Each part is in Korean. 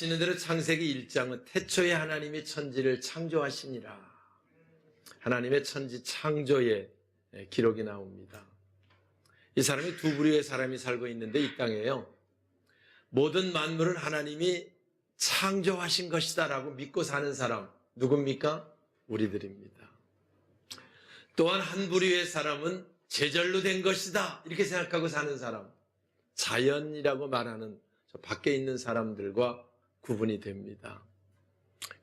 아시는 대로 창세기 1장은 태초에 하나님이 천지를 창조하시니라. 하나님의 천지 창조의 기록이 나옵니다. 이 사람이 두 부류의 사람이 살고 있는데 이 땅에요. 모든 만물은 하나님이 창조하신 것이다라고 믿고 사는 사람 누굽니까? 우리들입니다. 또한 한 부류의 사람은 제절로 된 것이다 이렇게 생각하고 사는 사람 자연이라고 말하는 저 밖에 있는 사람들과 구분이 됩니다.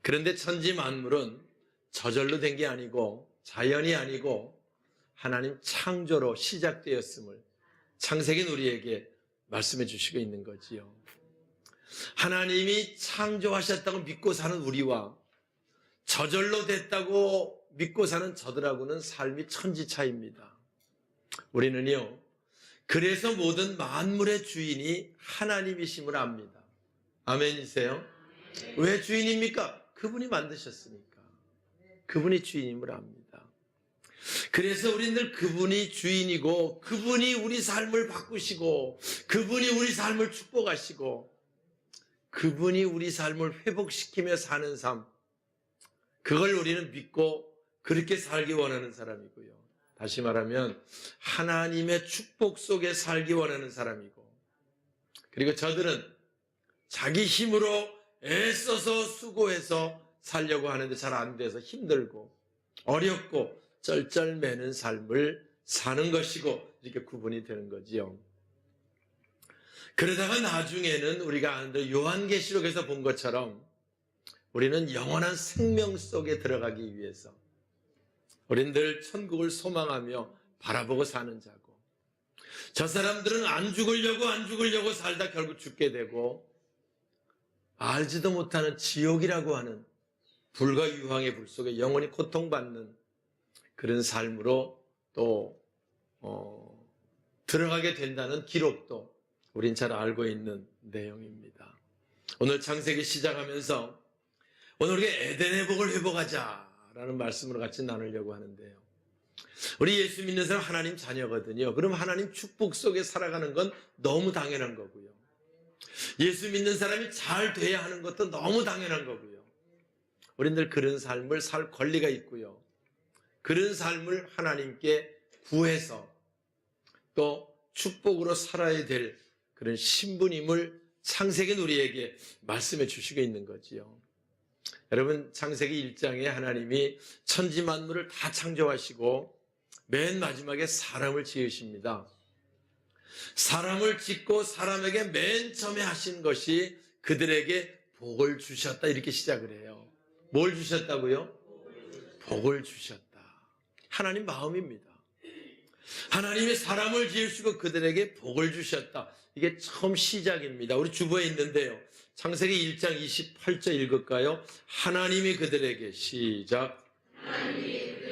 그런데 천지 만물은 저절로 된 게 아니고 자연이 아니고 하나님 창조로 시작되었음을 창세기는 우리에게 말씀해 주시고 있는 거지요. 하나님이 창조하셨다고 믿고 사는 우리와 저절로 됐다고 믿고 사는 저들하고는 삶이 천지 차이입니다. 우리는요, 그래서 모든 만물의 주인이 하나님이심을 압니다. 아멘이세요? 왜 주인입니까? 그분이 만드셨으니까. 그분이 주인임을 압니다. 그래서 우리는 늘 그분이 주인이고, 그분이 우리 삶을 바꾸시고, 그분이 우리 삶을 축복하시고, 그분이 우리 삶을 회복시키며 사는 삶, 그걸 우리는 믿고 그렇게 살기 원하는 사람이고요. 다시 말하면 하나님의 축복 속에 살기 원하는 사람이고 그리고 저들은 자기 힘으로 애써서 수고해서 살려고 하는데 잘 안 돼서 힘들고 어렵고 쩔쩔매는 삶을 사는 것이고 이렇게 구분이 되는 거지요. 그러다가 나중에는 우리가 아는 대로 요한계시록에서 본 것처럼 우리는 영원한 생명 속에 들어가기 위해서 늘 천국을 소망하며 바라보고 사는 자고 저 사람들은 안 죽으려고 안 죽으려고 살다 결국 죽게 되고 알지도 못하는 지옥이라고 하는 불과 유황의 불 속에 영원히 고통받는 그런 삶으로 또 어, 들어가게 된다는 기록도 우린 잘 알고 있는 내용입니다. 오늘 창세기 시작하면서 오늘 우리가 에덴의 복을 회복하자라는 말씀으로 같이 나누려고 하는데요. 우리 예수 믿는 사람 하나님 자녀거든요. 그럼 하나님 축복 속에 살아가는 건 너무 당연한 거고요. 예수 믿는 사람이 잘 돼야 하는 것도 너무 당연한 거고요. 우리들 그런 삶을 살 권리가 있고요. 그런 삶을 하나님께 구해서 또 축복으로 살아야 될 그런 신분임을 창세기 우리에게 말씀해 주시고 있는 거지요. 여러분 창세기 1장에 하나님이 천지 만물을 다 창조하시고 맨 마지막에 사람을 지으십니다. 사람을 짓고 사람에게 맨 처음에 하신 것이 그들에게 복을 주셨다 이렇게 시작을 해요. 뭘 주셨다고요? 복을 주셨다. 하나님 마음입니다. 하나님이 사람을 지으시고 그들에게 복을 주셨다. 이게 처음 시작입니다. 우리 주보에 있는데요. 창세기 1장 28절 읽을까요? 하나님이 그들에게 시작. 네, 이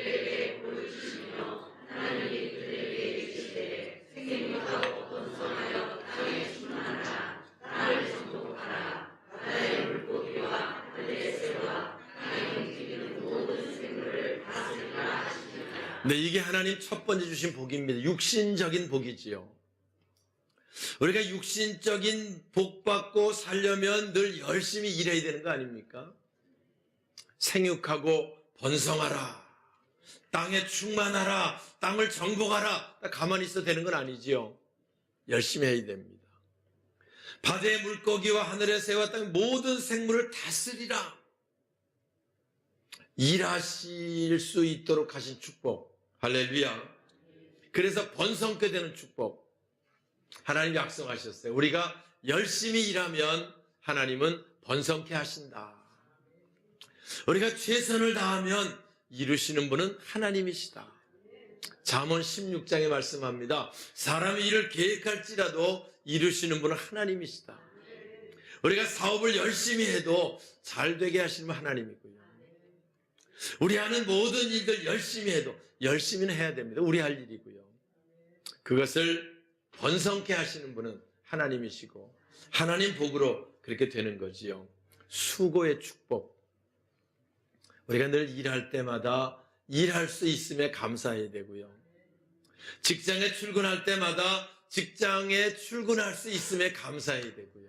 게 하나님 첫 번째 주신 복입니다. 육신적인 복이지요. 우리가 육신적인 복 받고 살려면 늘 열심히 일해야 되는 거 아닙니까? 생육하고 번성하라. 땅에 충만하라. 땅을 정복하라. 딱 가만히 있어도 되는 건 아니지요. 열심히 해야 됩니다. 바다의 물고기와 하늘의 새와 땅의 모든 생물을 다스리라. 일하실 수 있도록 하신 축복. 할렐루야. 그래서 번성케 되는 축복. 하나님 약속하셨어요. 우리가 열심히 일하면 하나님은 번성케 하신다. 우리가 최선을 다하면 이루시는 분은 하나님이시다. 잠언 16장에 말씀합니다. 사람이 일을 계획할지라도 이루시는 분은 하나님이시다. 우리가 사업을 열심히 해도 잘 되게 하시는 분 하나님이고요. 우리 하는 모든 일들 열심히 해도 열심히는 해야 됩니다. 우리 할 일이고요. 그것을 번성케 하시는 분은 하나님이시고 하나님 복으로 그렇게 되는 거지요. 수고의 축복. 우리가 늘 일할 때마다 일할 수 있음에 감사해야 되고요. 직장에 출근할 때마다 직장에 출근할 수 있음에 감사해야 되고요.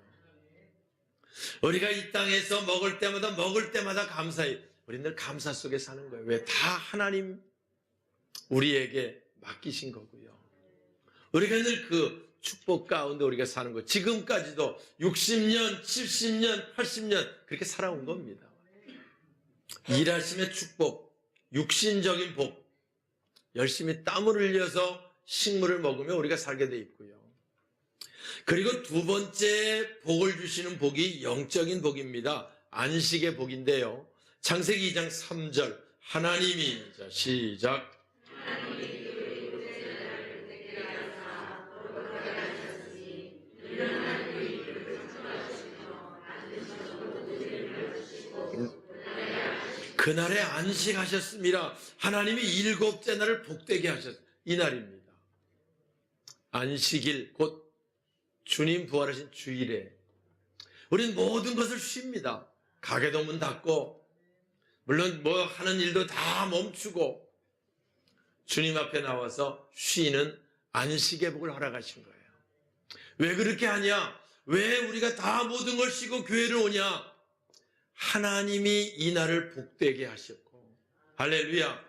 우리가 이 땅에서 먹을 때마다 먹을 때마다 감사해. 우리 늘 감사 속에 사는 거예요. 왜? 다 하나님 우리에게 맡기신 거고요. 우리가 늘 그 축복 가운데 우리가 사는 거. 지금까지도 60년, 70년, 80년 그렇게 살아온 겁니다. 일하심의 축복, 육신적인 복, 열심히 땀을 흘려서 식물을 먹으며 우리가 살게 돼 있고요. 그리고 두 번째 복을 주시는 복이 영적인 복입니다. 안식의 복인데요. 창세기 2장 3절 하나님이 자 시작 그날에 안식하셨습니다. 하나님이 일곱째 날을 복되게 하셨 이 날입니다. 안식일 곧 주님 부활하신 주일에 우리는 모든 것을 쉽니다. 가게도 문 닫고 물론 뭐 하는 일도 다 멈추고 주님 앞에 나와서 쉬는 안식의 복을 허락하신 거예요. 왜 그렇게 하냐? 왜 우리가 다 모든 걸 쉬고 교회를 오냐? 하나님이 이 날을 복되게 하셨고 할렐루야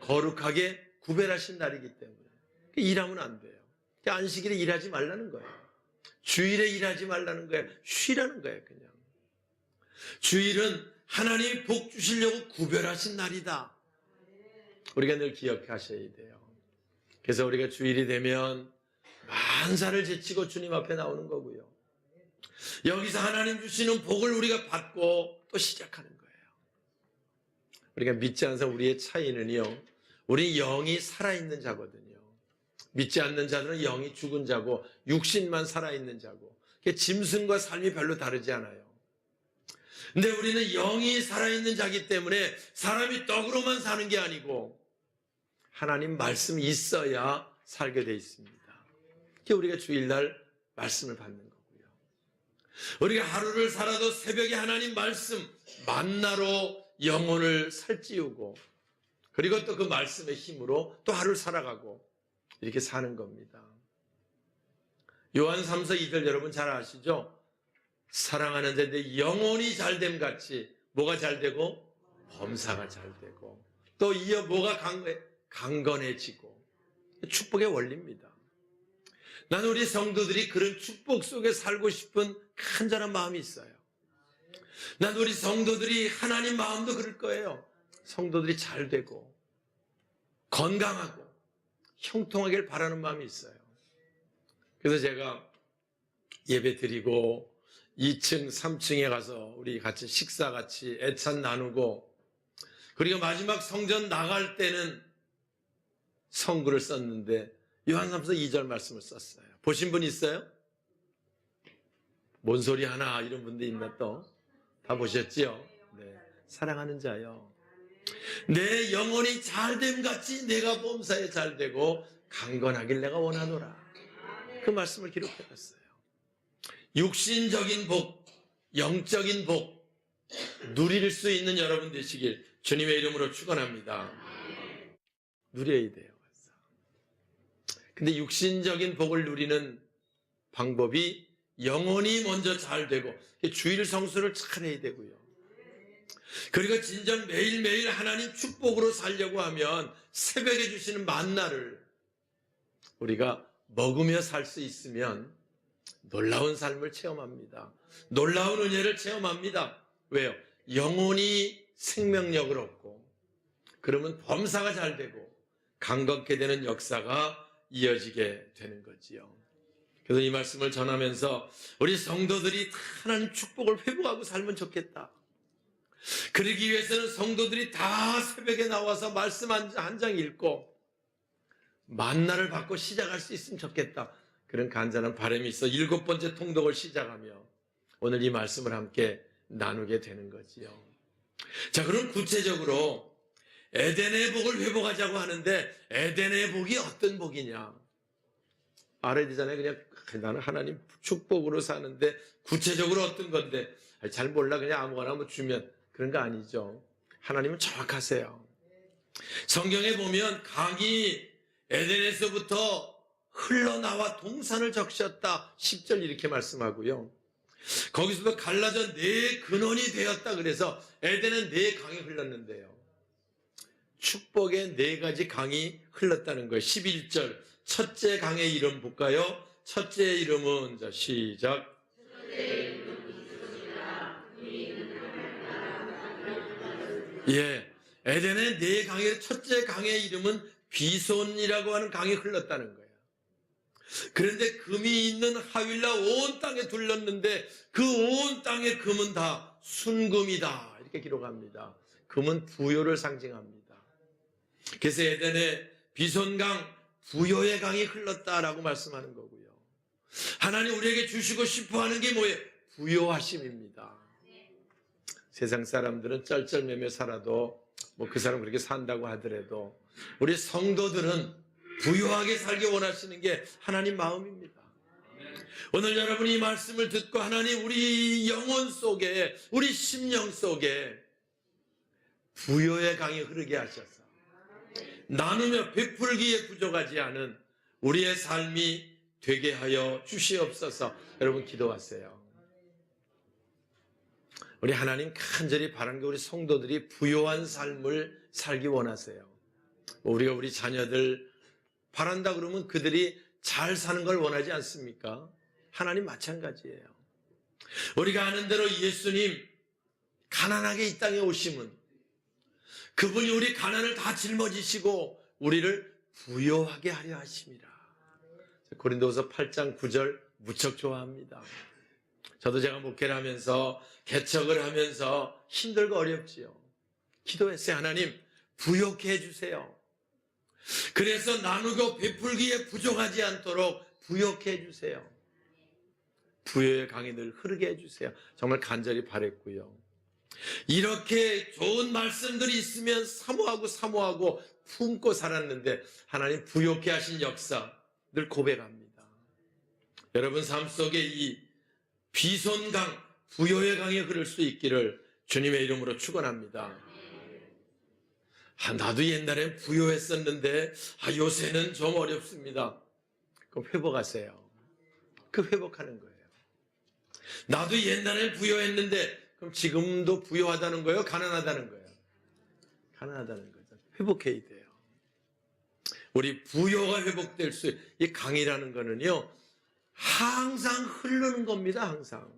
거룩하게 구별하신 날이기 때문에 일하면 안 돼요. 안식일에 일하지 말라는 거예요. 주일에 일하지 말라는 거예요. 쉬라는 거예요, 그냥. 주일은 하나님이 복 주시려고 구별하신 날이다. 우리가 늘 기억하셔야 돼요. 그래서 우리가 주일이 되면 만사를 제치고 주님 앞에 나오는 거고요. 여기서 하나님 주시는 복을 우리가 받고 또 시작하는 거예요. 우리가 믿지 않는 우리의 차이는요. 우리 영이 살아있는 자거든요. 믿지 않는 자들은 영이 죽은 자고 육신만 살아있는 자고 짐승과 삶이 별로 다르지 않아요. 근데 우리는 영이 살아있는 자기 때문에 사람이 떡으로만 사는 게 아니고 하나님 말씀이 있어야 살게 돼 있습니다. 그게 우리가 주일날 말씀을 받는 거고요. 우리가 하루를 살아도 새벽에 하나님 말씀 만나로 영혼을 살찌우고 그리고 또 그 말씀의 힘으로 또 하루를 살아가고 이렇게 사는 겁니다. 요한 3서 2절 여러분 잘 아시죠? 사랑하는 자인데 영혼이 잘됨 같이 뭐가 잘 되고 범사가 잘 되고 또 이어 뭐가 강해, 강건해지고 축복의 원리입니다. 나는 우리 성도들이 그런 축복 속에 살고 싶은 간절한 마음이 있어요. 난 우리 성도들이 하나님 마음도 그럴 거예요. 성도들이 잘 되고 건강하고 형통하길 바라는 마음이 있어요. 그래서 제가 예배 드리고 2층, 3층에 가서 우리 같이 식사 같이 애찬 나누고 그리고 마지막 성전 나갈 때는 성구를 썼는데 요한삼서 2절 말씀을 썼어요. 보신 분 있어요? 뭔 소리 하나 이런 분들 있나 또? 다 보셨지요? 네. 사랑하는 자요. 내 영혼이 잘됨 같이 내가 범사에 잘되고 강건하길 내가 원하노라. 그 말씀을 기록해 놨어요. 육신적인 복, 영적인 복 누릴 수 있는 여러분 되시길 주님의 이름으로 축원합니다. 누려야 돼요. 근데 육신적인 복을 누리는 방법이 영혼이 먼저 잘 되고 주일 성수를 잘 해야 되고요. 그리고 진정 매일매일 하나님 축복으로 살려고 하면 새벽에 주시는 만나를 우리가 먹으며 살 수 있으면 놀라운 삶을 체험합니다. 놀라운 은혜를 체험합니다. 왜요? 영혼이 생명력을 얻고 그러면 범사가 잘 되고 강건케 되는 역사가 이어지게 되는 거지요. 그래서 이 말씀을 전하면서 우리 성도들이 하나님 축복을 회복하고 살면 좋겠다. 그러기 위해서는 성도들이 다 새벽에 나와서 말씀 한 장 읽고 만나를 받고 시작할 수 있으면 좋겠다. 그런 간절한 바람이 있어 일곱 번째 통독을 시작하며 오늘 이 말씀을 함께 나누게 되는 거지요. 자, 그럼 구체적으로 에덴의 복을 회복하자고 하는데 에덴의 복이 어떤 복이냐? 알아야 되잖아요. 그냥 나는 하나님 축복으로 사는데 구체적으로 어떤 건데 잘 몰라 그냥 아무거나 뭐 주면 그런 거 아니죠. 하나님은 정확하세요. 성경에 보면 강이 에덴에서부터 흘러나와 동산을 적셨다. 10절 이렇게 말씀하고요. 거기서도 갈라져 네 근원이 되었다. 그래서 에덴은 네 강이 흘렀는데요. 축복의 네 가지 강이 흘렀다는 거예요. 11절. 첫째 강의 이름 볼까요? 첫째 이름은 자 시작. 예. 에덴의 네 강의 첫째 강의 이름은 비손이라고 하는 강이 흘렀다는 거예요. 그런데 금이 있는 하윌라 온 땅에 둘렀는데 그 온 땅의 금은 다 순금이다. 이렇게 기록합니다. 금은 부요를 상징합니다. 그래서 에덴의 비손강, 부요의 강이 흘렀다라고 말씀하는 거고요. 하나님 우리에게 주시고 싶어 하는 게 뭐예요? 부요하심입니다. 세상 사람들은 쩔쩔매매 살아도 뭐 그 사람 그렇게 산다고 하더라도 우리 성도들은 부유하게 살기 원하시는 게 하나님 마음입니다. 오늘 여러분이 이 말씀을 듣고 하나님 우리 영혼 속에 우리 심령 속에 부여의 강이 흐르게 하셔서 나누며 베풀기에 부족하지 않은 우리의 삶이 되게 하여 주시옵소서 여러분 기도하세요. 우리 하나님 간절히 바란 게 우리 성도들이 부요한 삶을 살기 원하세요. 우리가 우리 자녀들 바란다 그러면 그들이 잘 사는 걸 원하지 않습니까? 하나님 마찬가지예요. 우리가 아는 대로 예수님 가난하게 이 땅에 오심은 그분이 우리 가난을 다 짊어지시고 우리를 부요하게 하려 하심이라. 고린도서 8장 9절 무척 좋아합니다. 저도 제가 목회를 하면서 개척을 하면서 힘들고 어렵지요. 기도했어요. 하나님 부요케 해주세요. 그래서 나누고 베풀기에 부족하지 않도록 부요케 해주세요. 부요의 강이 늘 흐르게 해주세요. 정말 간절히 바랬고요. 이렇게 좋은 말씀들이 있으면 사모하고 사모하고 품고 살았는데 하나님 부요케 하신 역사 늘 고백합니다. 여러분 삶 속에 이 비손강, 부요의 강이 흐를 수 있기를 주님의 이름으로 축원합니다. 아, 나도 옛날엔 부요했었는데 아, 요새는 좀 어렵습니다. 그럼 회복하세요. 그 회복하는 거예요. 나도 옛날엔 부요했는데 그럼 지금도 부요하다는 거예요? 가난하다는 거예요? 가난하다는 거죠. 회복해야 돼요. 우리 부요가 회복될 수, 이 강이라는 거는요, 항상 흐르는 겁니다, 항상.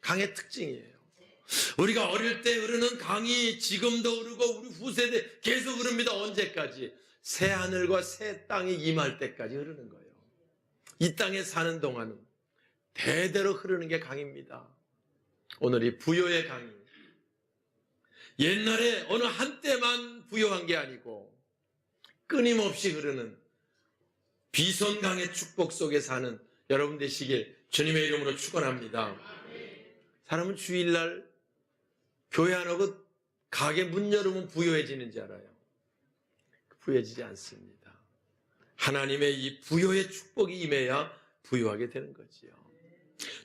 강의 특징이에요. 우리가 어릴 때 흐르는 강이 지금도 흐르고 우리 후세대 계속 흐릅니다. 언제까지? 새 하늘과 새 땅이 임할 때까지 흐르는 거예요. 이 땅에 사는 동안은 대대로 흐르는 게 강입니다. 오늘 이 부요의 강이 옛날에 어느 한때만 부요한 게 아니고 끊임없이 흐르는 비손강의 축복 속에 사는 여러분 되시길 주님의 이름으로 축원합니다. 사람은 주일날 교회 안 오고 가게 문 열으면 부요해지는지 알아요. 부요해지지 않습니다. 하나님의 이 부요의 축복이 임해야 부요하게 되는 거지요.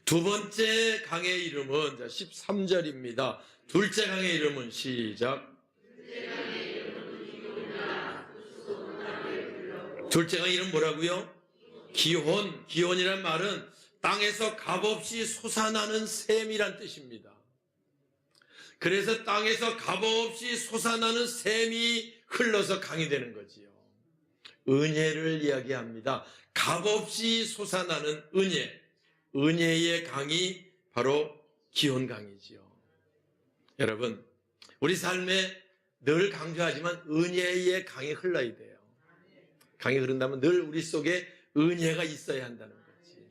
두 번째 강의 이름은 13절입니다. 둘째 강의 이름은 시작. 둘째 강의 이름 뭐라고요? 기혼. 기혼이란 말은 땅에서 값없이 솟아나는 샘이란 뜻입니다. 그래서 땅에서 값없이 솟아나는 샘이 흘러서 강이 되는 거지요. 은혜를 이야기합니다. 값없이 솟아나는 은혜. 은혜의 강이 바로 기원강이지요. 여러분, 우리 삶에 늘 강조하지만 은혜의 강이 흘러야 돼요. 강이 흐른다면 늘 우리 속에 은혜가 있어야 한다는 거지.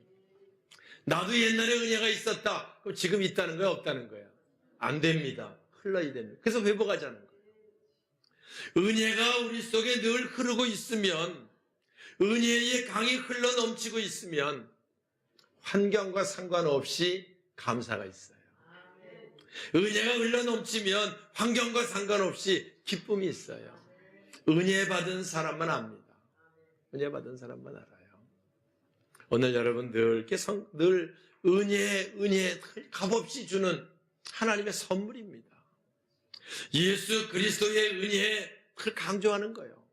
나도 옛날에 은혜가 있었다. 그럼 지금 있다는 거야, 없다는 거야? 안 됩니다. 흘러야 됩니다. 그래서 회복하자는 거예요. 은혜가 우리 속에 늘 흐르고 있으면, 은혜의 강이 흘러 넘치고 있으면, 환경과 상관없이 감사가 있어요. 은혜가 흘러 넘치면 환경과 상관없이 기쁨이 있어요. 은혜 받은 사람만 압니다. 은혜 받은 사람만 알아요. 오늘 여러분 늘, 성, 늘 은혜, 은혜 값없이 주는 하나님의 선물입니다. 예수 그리스도의 은혜를 강조하는 거예요.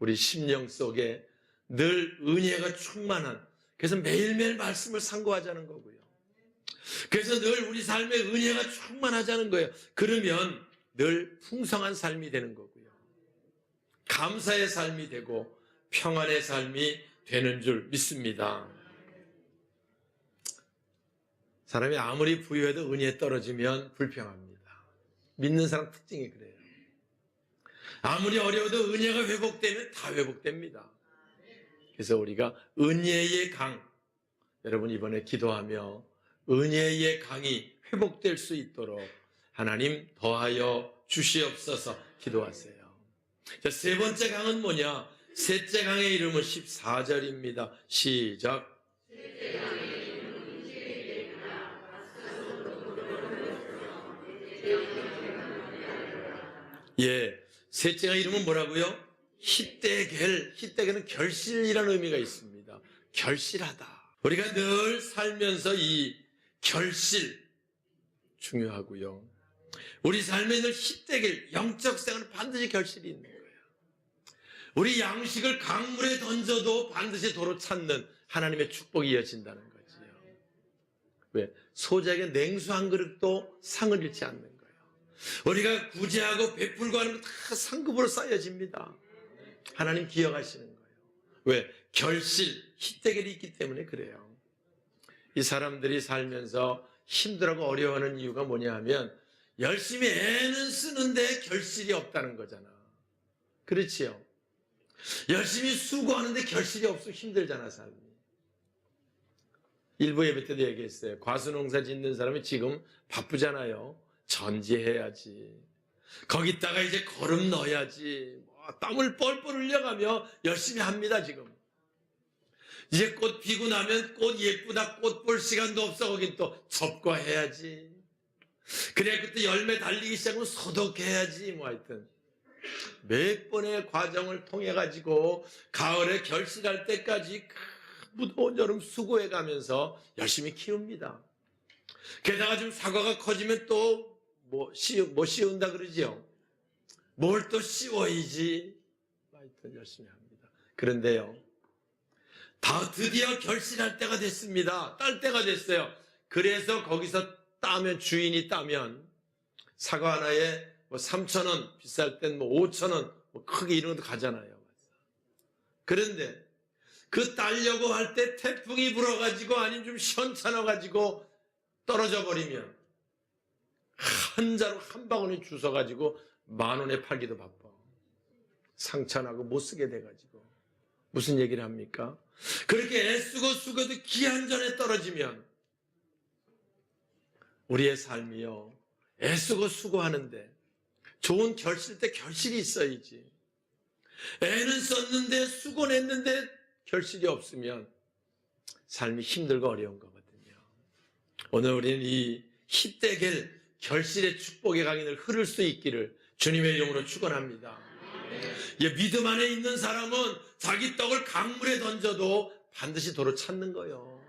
우리 심령 속에 늘 은혜가 충만한 그래서 매일매일 말씀을 상고하자는 거고요. 그래서 늘 우리 삶에 은혜가 충만하자는 거예요. 그러면 늘 풍성한 삶이 되는 거고요. 감사의 삶이 되고 평안의 삶이 되는 줄 믿습니다. 사람이 아무리 부유해도 은혜에 떨어지면 불평합니다. 믿는 사람 특징이 그래요. 아무리 어려워도 은혜가 회복되면 다 회복됩니다. 그래서 우리가 은혜의 강, 여러분 이번에 기도하며 은혜의 강이 회복될 수 있도록 하나님 더하여 주시옵소서 기도하세요. 자, 세 번째 강은 뭐냐? 셋째 강의 이름은 14절입니다. 시작. 예, 셋째 강 이름은 뭐라고요? 히데겔, 히데겔은 결실이라는 의미가 있습니다. 결실하다. 우리가 늘 살면서 이 결실 중요하고요. 우리 삶에 늘 히데겔, 영적 생활은 반드시 결실이 있는 거예요. 우리 양식을 강물에 던져도 반드시 도로 찾는 하나님의 축복이 이어진다는 거지요. 왜? 소작의 냉수 한 그릇도 상을 잃지 않는 거예요. 우리가 구제하고 베풀고 하는 건다 상급으로 쌓여집니다. 하나님 기억하시는 거예요. 왜? 결실, 희대결이 있기 때문에 그래요. 이 사람들이 살면서 힘들고 어려워하는 이유가 뭐냐 하면 열심히 애는 쓰는데 결실이 없다는 거잖아. 그렇지요? 열심히 수고하는데 결실이 없어 힘들잖아, 삶이. 일부 예배 때도 얘기했어요. 과수농사 짓는 사람이 지금 바쁘잖아요. 전지해야지. 거기다가 이제 거름 넣어야지. 뭐 땀을 뻘뻘 흘려가며 열심히 합니다, 지금. 이제 꽃 피고 나면 꽃 예쁘다 꽃 볼 시간도 없어 거긴 또 접과해야지. 그래 그때 열매 달리기 시작하면 소독해야지 뭐 하여튼 몇 번의 과정을 통해 가지고 가을에 결실할 때까지 그 무더운 여름 수고해 가면서 열심히 키웁니다. 게다가 좀 사과가 커지면 또뭐 뭐 씌운다 그러지요. 뭘 또 씌워야지. 하여튼 열심히 합니다. 그런데요. 다 드디어 결실할 때가 됐습니다. 딸 때가 됐어요. 그래서 거기서 따면 주인이 따면 사과 하나에 뭐 3천 원 비쌀 땐 뭐 5천 원뭐 크게 이런 것도 가잖아요. 그런데 그 따려고 할 때 태풍이 불어가지고 아니면 좀 시원찮아가지고 떨어져 버리면 한 자루 한 바구니 주워가지고 만 원에 팔기도 바빠. 상처나고 못 쓰게 돼가지고 무슨 얘기를 합니까? 그렇게 애쓰고 쓰고도 기한 전에 떨어지면 우리의 삶이요 애쓰고 수고하는데 좋은 결실 때 결실이 있어야지 애는 썼는데 수고했는데 결실이 없으면 삶이 힘들고 어려운 거거든요 오늘 우리는 이 희대결 결실의 축복의 강인을 흐를 수 있기를 주님의 이름으로 축원합니다. 예, 믿음 안에 있는 사람은 자기 떡을 강물에 던져도 반드시 도로 찾는 거예요.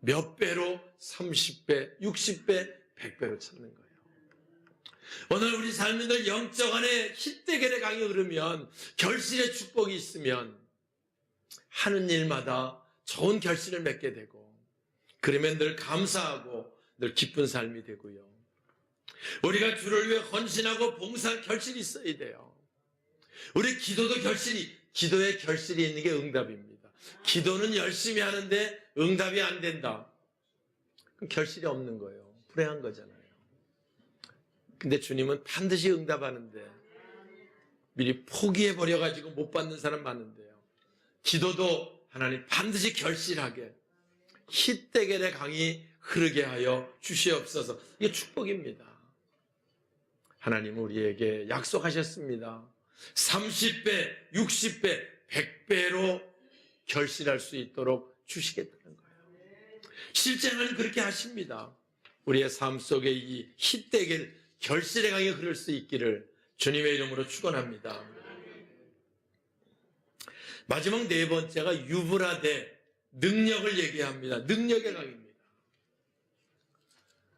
몇 배로 30배, 60배, 100배로 찾는 거예요. 오늘 우리 늘 영적 안에 희대결의 강이 흐르면 결실의 축복이 있으면 하는 일마다 좋은 결실을 맺게 되고 그러면 늘 감사하고 늘 기쁜 삶이 되고요. 우리가 주를 위해 헌신하고 봉사할 결실이 있어야 돼요. 우리 기도도 결실이, 기도의 결실이 있는 게 응답입니다. 기도는 열심히 하는데 응답이 안 된다. 결실이 없는 거예요. 불행한 거잖아요. 근데 주님은 반드시 응답하는데 미리 포기해 버려가지고 못 받는 사람 많은데요. 기도도 하나님 반드시 결실하게 희대결의 강이 흐르게 하여 주시옵소서. 이게 축복입니다. 하나님 우리에게 약속하셨습니다. 30배, 60배, 100배로 결실할 수 있도록 주시겠다는 거예요. 실제는 그렇게 하십니다. 우리의 삶 속에 이 희대결 결실의 강이 흐를 수 있기를 주님의 이름으로 축원합니다. 마지막 네 번째가 유브라데 능력을 얘기합니다. 능력의 강입니다.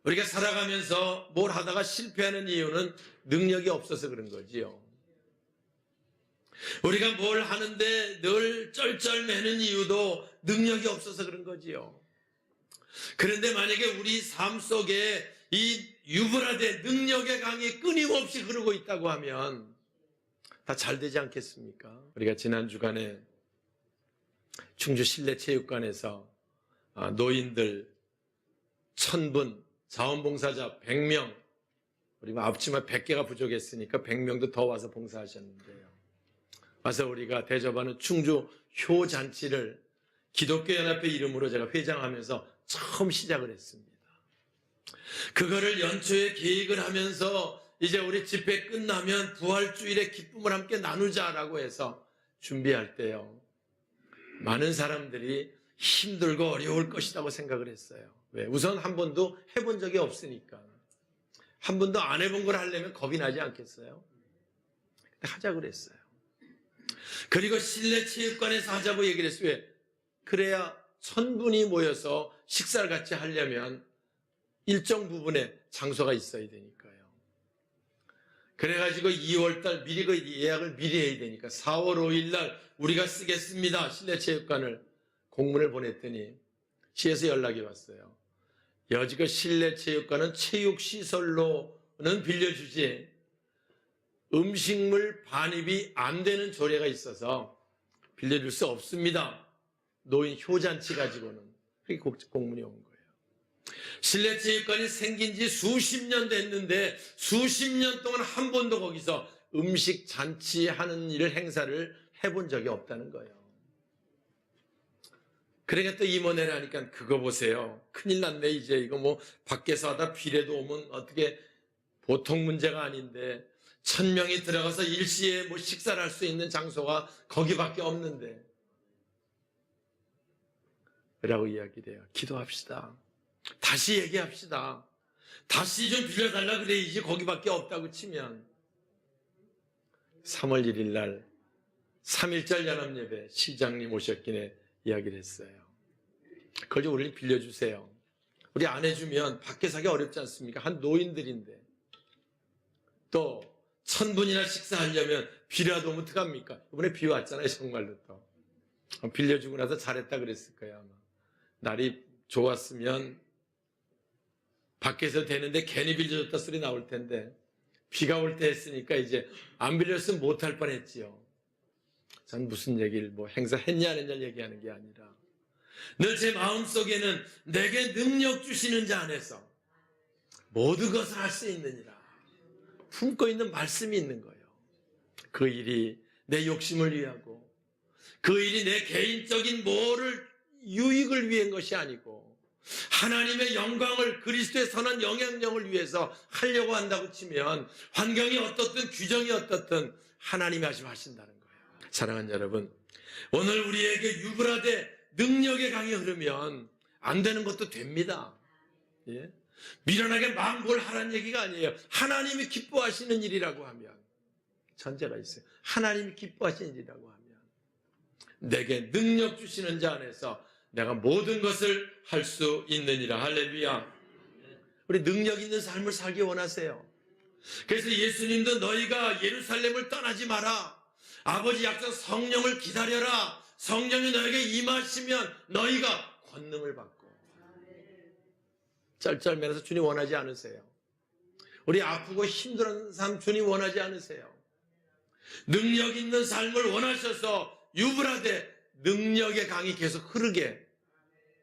우리가 살아가면서 뭘 하다가 실패하는 이유는 능력이 없어서 그런 거지요. 우리가 뭘 하는데 늘 쩔쩔매는 이유도 능력이 없어서 그런 거지요. 그런데 만약에 우리 삶 속에 이 유브라데 능력의 강이 끊임없이 흐르고 있다고 하면 다 잘 되지 않겠습니까? 우리가 지난 주간에 충주 실내 체육관에서 아, 노인들 천분, 자원봉사자 100명, 우리 앞치마 100개가 부족했으니까 100명도 더 와서 봉사하셨는데요. 와서 우리가 대접하는 충주 효잔치를 기독교 연합회 이름으로 제가 회장하면서 처음 시작을 했습니다. 그거를 연초에 계획을 하면서 이제 우리 집회 끝나면 부활주일의 기쁨을 함께 나누자라고 해서 준비할 때요. 많은 사람들이 힘들고 어려울 것이라고 생각을 했어요. 왜? 우선 한 번도 해본 적이 없으니까. 한 번도 안 해본 걸 하려면 겁이 나지 않겠어요? 하자 그랬어요. 그리고 실내 체육관에서 하자고 얘기를 했어요. 왜? 그래야 천 분이 모여서 식사를 같이 하려면 일정 부분의 장소가 있어야 되니까요. 그래가지고 2월달 미리 그 예약을 미리 해야 되니까 4월 5일날 우리가 쓰겠습니다. 실내 체육관을 공문을 보냈더니 시에서 연락이 왔어요. 여지껏 실내 체육관은 체육 시설로는 빌려주지 음식물 반입이 안 되는 조례가 있어서 빌려줄 수 없습니다. 노인 효잔치 가지고는 그게 국- 공문이 온 거예요. 실내 체육관이 생긴 지 수십 년 됐는데 수십 년 동안 한 번도 거기서 음식 잔치 하는 일을 행사를 해본 적이 없다는 거예요. 그러니까 또 임원회를 하니까 그거 보세요. 큰일 났네 이제 이거 뭐 밖에서 하다 비례도 오면 어떻게 보통 문제가 아닌데 천 명이 들어가서 일시에 뭐 식사를 할 수 있는 장소가 거기밖에 없는데 라고 이야기를 해요. 기도합시다. 다시 얘기합시다. 다시 좀 빌려달라 그래야지 거기밖에 없다고 치면 3월 1일 날 3일절 연합예배 시장님 오셨기에 이야기를 했어요. 그걸 좀 우리 빌려주세요. 우리 안 해주면 밖에 사기 어렵지 않습니까? 한 노인들인데 또 천 분이나 식사하려면 비라도 오면 어떡합니까? 이번에 비 왔잖아요 정말로 또 빌려주고 나서 잘했다 그랬을 거예요 아마 날이 좋았으면 밖에서 되는데 괜히 빌려줬다 소리 나올 텐데 비가 올 때 했으니까 이제 안 빌렸으면 못할 뻔했지요. 전 무슨 얘기를 뭐 행사했냐 안 했냐 얘기하는 게 아니라 늘 제 마음속에는 내게 능력 주시는 자 안에서 모든 것을 할 수 있느니라 품고 있는 말씀이 있는 거예요. 그 일이 내 욕심을 위하고 그 일이 내 개인적인 뭐를 유익을 위한 것이 아니고 하나님의 영광을 그리스도의 선한 영향력을 위해서 하려고 한다고 치면 환경이 어떻든 규정이 어떻든 하나님이 하시면 하신다는 거예요. 사랑하는 여러분, 오늘 우리에게 유브라데 능력의 강이 흐르면 안 되는 것도 됩니다. 예? 미련하게 막 뭘 하라는 얘기가 아니에요. 하나님이 기뻐하시는 일이라고 하면 전제가 있어요. 하나님이 기뻐하시는 일이라고 하면 내게 능력 주시는 자 안에서 내가 모든 것을 할 수 있느니라. 할렐루야. 우리 능력 있는 삶을 살기 원하세요. 그래서 예수님도 너희가 예루살렘을 떠나지 마라. 아버지 약속 성령을 기다려라. 성령이 너에게 임하시면 너희가 권능을 받고. 짤짤매라서 주님 원하지 않으세요. 우리 아프고 힘든 삶 주님 원하지 않으세요. 능력 있는 삶을 원하셔서 유브라데 능력의 강이 계속 흐르게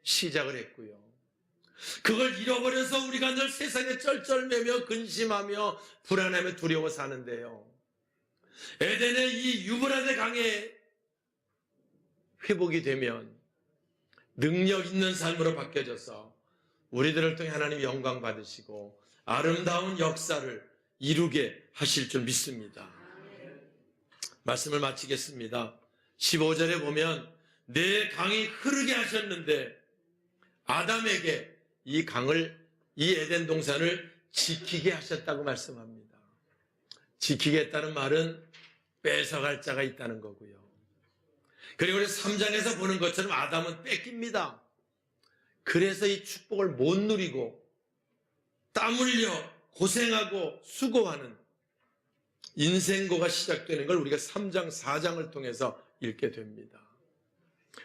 시작을 했고요. 그걸 잃어버려서 우리가 늘 세상에 쩔쩔매며 근심하며 불안하며 두려워 사는데요. 에덴의 이 유브라데 강에 회복이 되면 능력 있는 삶으로 바뀌어져서 우리들을 통해 하나님 영광 받으시고 아름다운 역사를 이루게 하실 줄 믿습니다. 말씀을 마치겠습니다. 15절에 보면 내 강이 흐르게 하셨는데 아담에게 이 강을 이 에덴 동산을 지키게 하셨다고 말씀합니다. 지키겠다는 말은 뺏어갈 자가 있다는 거고요. 그리고 우리 3장에서 보는 것처럼 아담은 뺏깁니다. 그래서 이 축복을 못 누리고 땀 흘려 고생하고 수고하는 인생고가 시작되는 걸 우리가 3장, 4장을 통해서 읽게 됩니다.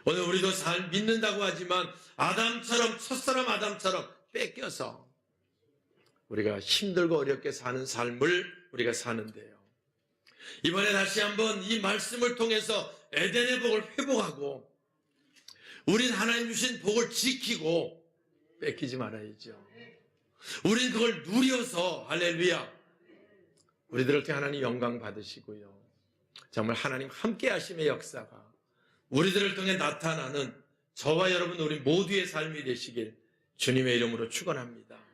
오늘 우리도 잘 믿는다고 하지만 아담처럼, 첫사람 아담처럼 뺏겨서 우리가 힘들고 어렵게 사는 삶을 우리가 사는데요. 이번에 다시 한번 이 말씀을 통해서 에덴의 복을 회복하고 우린 하나님 주신 복을 지키고 뺏기지 말아야죠. 우린 그걸 누려서 할렐루야. 우리들을 통해 하나님 영광 받으시고요. 정말 하나님 함께 하심의 역사가 우리들을 통해 나타나는 저와 여러분 우리 모두의 삶이 되시길 주님의 이름으로 축원합니다.